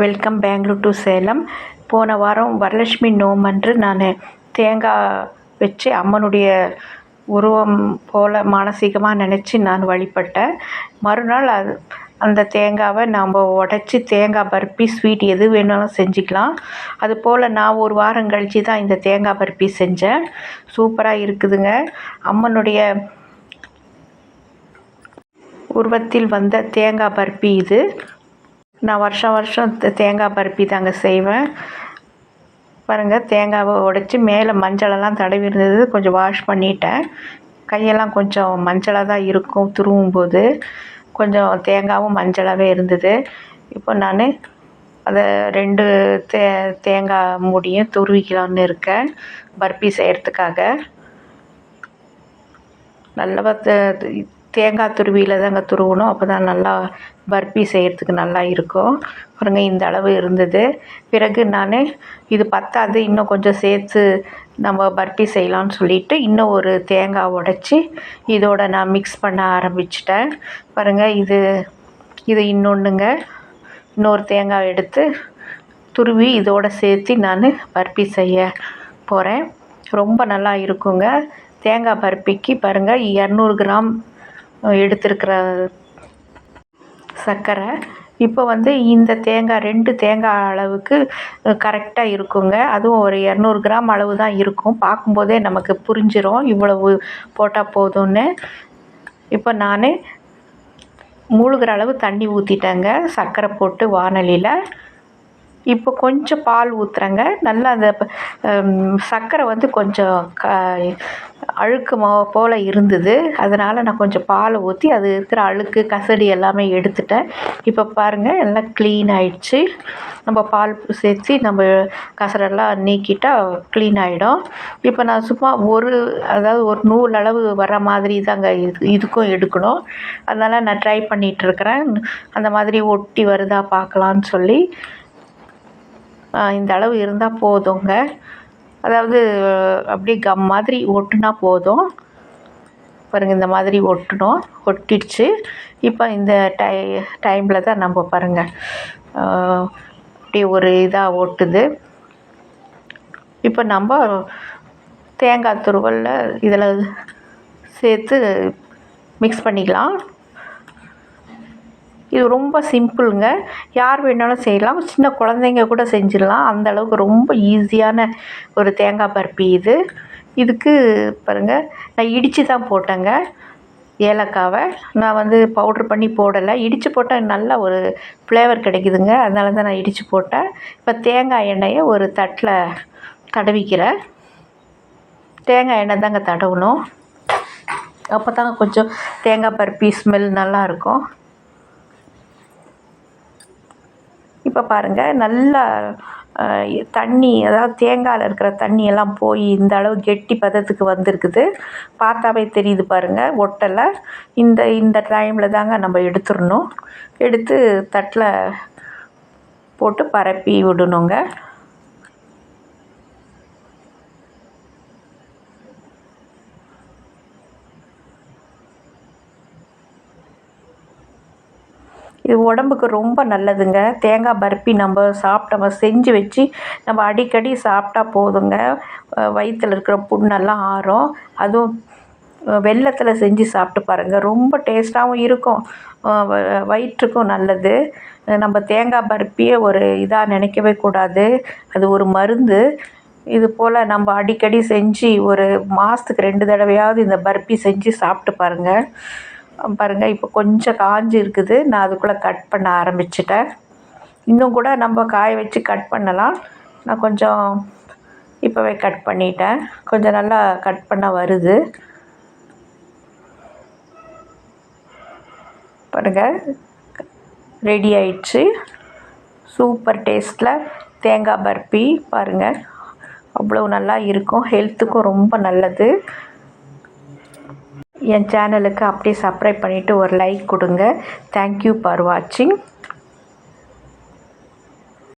Welcome Bangalore to Salem போன வாரம் வரலட்சுமி நோமன்று நான் தேங்காய் வச்சு அம்மனுடைய உருவம் போல் மானசீகமாக நினச்சி நான் வழிபட்டேன். மறுநாள் அது அந்த தேங்காவை நாம் உடச்சி தேங்காய் பருப்பி ஸ்வீட் எது வேணாலும் செஞ்சுக்கலாம். அது போல் நான் ஒரு வாரம் கழித்து தான் இந்த தேங்காய் பருப்பி செஞ்சேன். சூப்பராக இருக்குதுங்க. அம்மனுடைய உருவத்தில் வந்த தேங்காய் பருப்பி இது. நான் வருஷம் வருஷம் தேங்காய் பருப்பி தாங்க செய்வேன். பாருங்கள் தேங்காவை உடச்சி மேலே மஞ்சளெல்லாம் தடவி இருந்தது கொஞ்சம் வாஷ் பண்ணிட்டேன். கையெல்லாம் கொஞ்சம் மஞ்சளாக தான் இருக்கும் துருவும் போது கொஞ்சம் தேங்காவும் மஞ்சளாகவே இருந்தது. இப்போ நான் அதை ரெண்டு தே தேங்காய் மூடியும் துருவிக்கலான்னு இருக்கேன் பர்பி செய்கிறதுக்காக நல்லா தேங்காய் துருவியில் தாங்க துருவணும். அப்போ தான் நல்லா பர்பி செய்கிறதுக்கு நல்லா இருக்கும். பாருங்க இந்த அளவு இருந்தது. பிறகு நான் இது பத்தாது இன்னும் கொஞ்சம் சேர்த்து நம்ம பர்பி செய்யலான்னு சொல்லிவிட்டு இன்னும் ஒரு தேங்காய் உடச்சி இதோட நான் மிக்ஸ் பண்ண ஆரம்பிச்சிட்டேன். பாருங்கள் இது இது இன்னொன்றுங்க இன்னொரு தேங்காய் எடுத்து துருவி இதோடு சேர்த்து நான் பர்பி செய்ய போகிறேன் ரொம்ப நல்லா இருக்குங்க. தேங்காய் பருப்பிக்கு பாருங்கள் இரநூறு கிராம் எடுத்திருக்கிற சர்க்கரை. இப்போ வந்து இந்த தேங்காய் ரெண்டு தேங்காய் அளவுக்கு கரெக்டாக இருக்குங்க. அதுவும் ஒரு இரநூறு கிராம் அளவு தான் இருக்கும். பார்க்கும்போதே நமக்கு புரிஞ்சிடும் இவ்வளவு போட்டால் போதும்னு. இப்போ நான் மூழ்கிற அளவு தண்ணி ஊற்றிட்டேங்க சர்க்கரை போட்டு வானலியில் இப்போ கொஞ்சம் பால் ஊற்றுறேங்க நல்லா அந்த சர்க்கரை வந்து கொஞ்சம் க அழுக்கு மாவு போல் இருந்தது. அதனால் நான் கொஞ்சம் பால் ஊற்றி அது இருக்கிற அழுக்கு கசடி எல்லாமே எடுத்துட்டேன். இப்போ பாருங்கள் எல்லாம் க்ளீன் ஆயிடுச்சு. நம்ம பால் சேர்த்து நம்ம கசடெல்லாம் நீக்கிட்டால் க்ளீன் ஆகிடும் இப்போ நான் சும்மா ஒரு அதாவது ஒரு நூல் அளவு வர மாதிரி தாங்க இது இதுக்கும் எடுக்கணும். அதனால் நான் ட்ரை பண்ணிகிட்ருக்கிறேன் அந்த மாதிரி ஒட்டி வருதா பார்க்கலான்னு சொல்லி. இந்த அளவு இருந்தால் போதுங்க. அதாவது அப்படியே கம் மாதிரி ஒட்டுனா போதும். பாருங்கள் இந்த மாதிரி ஒட்டணும். ஒட்டிடுச்சு. இப்போ இந்த டை டைமில் தான் நம்ம பாருங்கள் அப்படியே ஒரு இதாக ஒட்டுது. இப்போ நம்ம தேங்காய் துருவலில் இதில் சேர்த்து மிக்ஸ் பண்ணிக்கலாம். இது ரொம்ப சிம்பிளுங்க. யார் வேணாலும் செய்யலாம். சின்ன குழந்தைங்க கூட செஞ்சிடலாம். அந்த அளவுக்கு ரொம்ப ஈஸியான ஒரு தேங்காய் பருப்பி இது. இதுக்கு பாருங்கள் நான் இடித்து தான் போட்டேங்க. ஏலக்காவை நான் வந்து பவுட்ரு பண்ணி போடலை. இடித்து போட்டால் நல்ல ஒரு ஃப்ளேவர் கிடைக்குதுங்க. அதனால தான் நான் இடித்து போட்டேன். இப்போ தேங்காய் எண்ணெயை ஒரு தட்டில் தடவிக்கிறேன். தேங்காய் எண்ணெய் தாங்க தடவணும். அப்போ தாங்க கொஞ்சம் தேங்காய் பருப்பி ஸ்மெல் நல்லாயிருக்கும் இப்போ பாருங்கள் நல்லா தண்ணி அதாவது தேங்காயில் இருக்கிற தண்ணியெல்லாம் போய் இந்த அளவு கெட்டி பதத்துக்கு வந்திருக்குது. பார்த்தாவே தெரியுது பாருங்கள் ஒட்டலை. இந்த இந்த டைமில் தாங்க நம்ம எடுத்துடணும். எடுத்து தட்டில் போட்டு பரப்பி விடணுங்க. இது உடம்புக்கு ரொம்ப நல்லதுங்க. தேங்காய் பர்பி நம்ம சாப்பிட்டோம் செஞ்சு வச்சு நம்ம அடிக்கடி சாப்பிட்டா போதுங்க. வயிற்றில் இருக்கிற புண்ணெல்லாம் ஆறும். அதுவும் வெள்ளத்தில் செஞ்சு சாப்பிட்டு பாருங்கள் ரொம்ப டேஸ்ட்டாகவும் இருக்கும். வயிற்றுக்கும் நல்லது. நம்ம தேங்காய் பருப்பியே ஒரு இதாக நினைக்கவே கூடாது. அது ஒரு மருந்து. இது போல் நம்ம அடிக்கடி செஞ்சு ஒரு மாதத்துக்கு ரெண்டு தடவையாவது இந்த பர்பி செஞ்சு சாப்பிட்டு பாருங்கள் பாருங்கள் இப்போ கொஞ்சம் காஞ்சி இருக்குது. நான் அதுக்குள்ளே கட் பண்ண ஆரம்பிச்சிட்டேன். இன்னும் கூட நம்ம காய வச்சு கட் பண்ணலாம். நான் கொஞ்சம் இப்போவே கட் பண்ணிட்டேன். கொஞ்சம் நல்லா கட் பண்ண வருது. பாருங்கள் ரெடி ஆயிடுச்சு. சூப்பர் டேஸ்ட்டில் தேங்காய் பர்பி பாருங்கள் அவ்வளோ நல்லா இருக்கும். ஹெல்த்துக்கும் ரொம்ப நல்லது. என் சேனலுக்கு அப்படியே சப்ஸ்கிரைப் பண்ணிவிட்டு ஒரு லைக் கொடுங்க. தேங்க்யூ ஃபார் வாட்சிங்